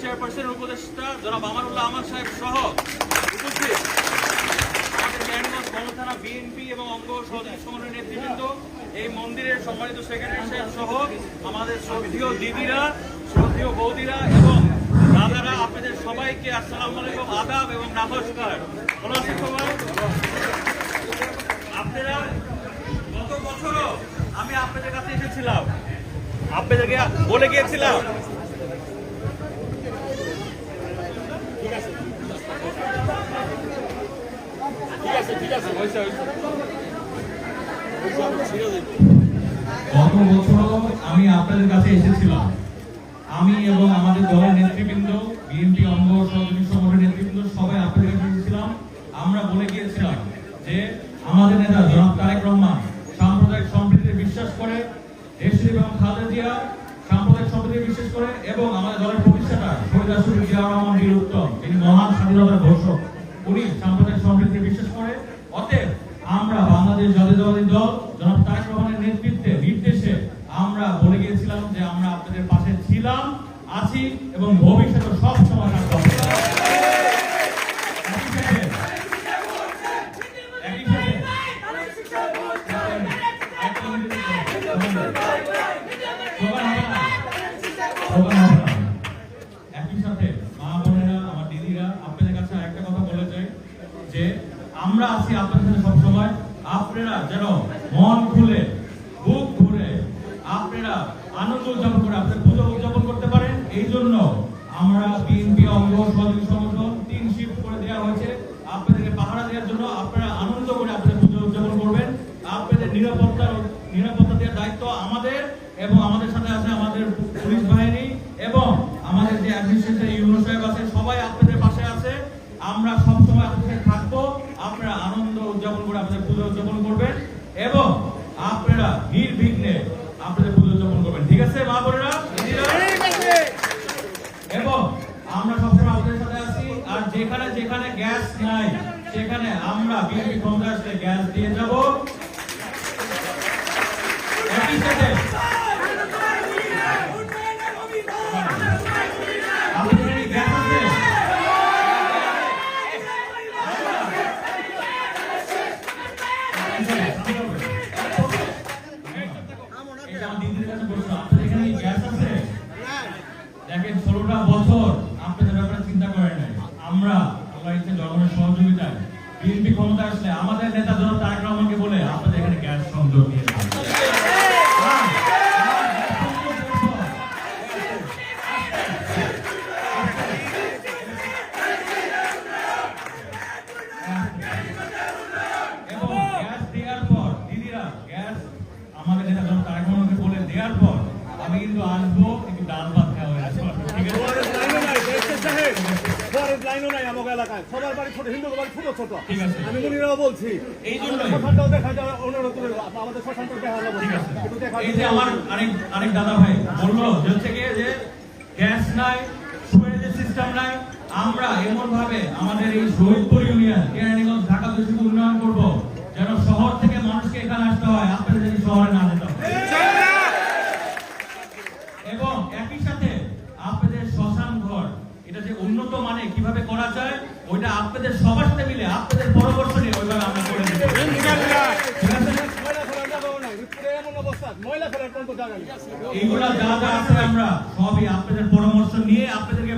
চেয়ারপারসনের উপদেষ্টা জনাব আমানুল্লাহ আহমদ সাহেব সহ উপস্থিত বিএনপি এবং অঙ্গ সহযোগী সংগঠনের নেতৃবৃন্দ, এই মন্দিরের সম্মানিত সেক্রেটারি সাহেব সহ আমাদের শ্রদ্ধীয় দিদিরা, শ্রদ্ধীয় বৌদিরা এবং দাদারা, আপনাদের সবাইকে আসসালামু আলাইকুম, আদাব এবং নমস্কার। আপনারা গত বছরও আমি আপনাদের কাছে এসেছিলাম। আপনাদেরকে বলে গিয়েছিলাম গত বছর আমি আপনাদের কাছে এসেছিলাম। আমি এবং আমাদের দলের নেতৃবৃন্দ, বিএনপি অঙ্গ সংগঠনের নেতৃবৃন্দ সবাই আপনাদের কাছে এসেছিলাম। আমরা বলে গিয়েছিলাম যে আমাদের নেতা জনাব তারেক রহমান সাম্প্রদায়িক সম্প্রীতিতে বিশ্বাস করে, দেশে এবং খালেদা জিয়া সাম্প্রদায়িক সম্প্রীতিতে বিশ্বাস করে এবং আমাদের দলের প্রতিষ্ঠাতা শহীদ রাষ্ট্রপতি জিয়া রহমান বীর উত্তম, তিনি মহান স্বাধীনতার ঘোষক। উনি সাম্প্রদায়িক সম্প্রীতিতে বিশ্বাস করে অতএব আমরা বাংলাদেশ জাতীয়তাবাদী দল জনাব তারেক রহমানের নেতৃত্বে নির্দেশে আমরা বলে গিয়েছিলাম যে আমরা আপনাদের পাশে ছিলাম আছি এবং ভবিষ্যতে সব সময় থাকব স্লোগান হবে। যে আমরা আছি আপনাদের সবসময়। আপনারা যেন মন খুলে, বুক ভরে আপনারা আনন্দ উদযাপন করে আপনাদের পুজো উদযাপন করতে পারেন। এই জন্য আমরা বিএনপি অঙ্গ সহযোগী সংগঠন তিন শিফট করে দেওয়া হয়েছে। আপনাদেরকে পাহারা দেওয়ার জন্য আপনারা আনন্দ করে আপনাদের পুজো উদযাপন করবেন। আপনাদের নিরাপত্তার, নিরাপত্তা দেওয়ার দায়িত্ব আমাদের সাথে আছে আমাদের পুলিশ বাহিনী এবং আমাদের যে অ্যাডমিনিস্ট্রেশন ইউনো সাহেব আছে সবাই আপনাদের পাশে আছে আমরা সব সময় আপনাদের সাথে থাকব আপনারা আনন্দ উদযাপন করে আপনাদের পুজো উদযাপন করবেন এবং আপনারা নির্বিঘ্নে আপনাদের পুজো উদযাপন করবেন ঠিক আছে মা বোনেরা দিদিরা? এবং আমরা সবসময় আপনাদের সাথে আছি আর যেখানে যেখানে গ্যাস নাই, সেখানে আমরা বিএনপি আসলে গ্যাস দিয়ে যাব। একই সাথে আপনাদের কি গ্যাস আছে এটা আমার দিদির কাছে বলছো আপনাদের এখানে কি গ্যাস আছে দেখেন ষোলোটা বছর আপনাদের ব্যাপারে চিন্তা করেন নাই আমরা আমরা ইচ্ছে জনগণের সহযোগিতায় বিএনপি ক্ষমতা আসলে আমাদের নেতা জনাব তারেক রহমানকে বলে আপনাদের এখানে গ্যাস সংযোগ দিয়ে দেব। হ্যাঁ, হ্যাঁ, গ্যাস সংযোগ করব। এবং গ্যাস দেওয়ার পর দিদিরা গ্যাস আমাদের নেতা জনাব তারেক রহমানকে বলে দেওয়ার পর আমি কিন্তু আসব একটু ডাল ভাত খাওয়া হয়ে আসব ঠিক আছে ফরেস্ট লাইনও নাই ব্যারিস্টার সাহেব ফরেস্ট লাইনও নাই সবার বাড়ি ছোট হিন্দু বাড়ি ছোট ছোট। আমি মনিরাও বলছি। এই জন্যই। শ্মশানটাও দেখা যায় অনুরোধ করে আমাদের শ্মশানটা দেখা যাবে। একটু দেখা এই যে আমার আরেক আরেক দাদা ভাই বলল যে হচ্ছে গিয়ে যে গ্যাস নাই সুয়েজের সিস্টেম নাই আমরা এমন ভাবে আমাদের এই শহীদপুর ইউনিয়ন কেরানীগঞ্জ ঢাকা দূষিত উন্নয়ন করব যেন শহর থেকে মানুষকে এখানে আসতে হয় আপনাদের যদি শহরে না যেতে এবং একই সাথে আপনাদের শ্মশান ঘর এটা যে উন্নত মানে কীভাবে করা যায় ওইটা আপনাদের সবার সাথে মিলে, আপনাদের পরামর্শ নিয়ে ওইভাবে আমরা করে এইগুলা যা যা আছে আমরা সবই আপনাদের পরামর্শ নিয়ে আপনাদেরকে